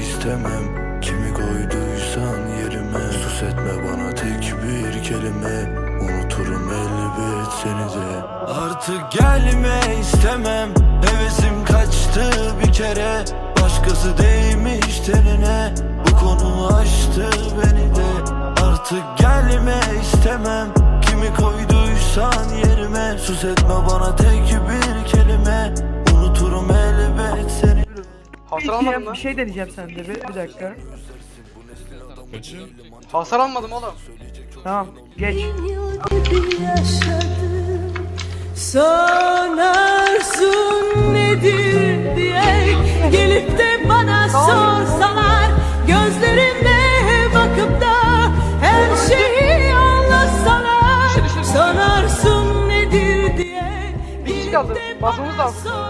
istemem. Kimi koyduysan yerime. Sus etme bana tek bir kelime. Unuturum elbet seni de. Artık gelme istemem. Hevesim kaçtı bir kere. Başkası değmiş tenine. Bu konu aştı beni de. Artık gelme istemem. Kimi koyduysan yerime. Sus etme bana tek bir kelime Hasar almadım lan. bir şey deneyeceğim sende bir, bir dakika. Hasar almadım oğlum. Tamam geç. yaşadım Sanarsın nedir diye Gelip de bana sorsalar Gözlerime bakıp da Her şeyi anlatsalar Düşür, düşür. Sanarsın nedir diye Gelip de bana lazım. sor-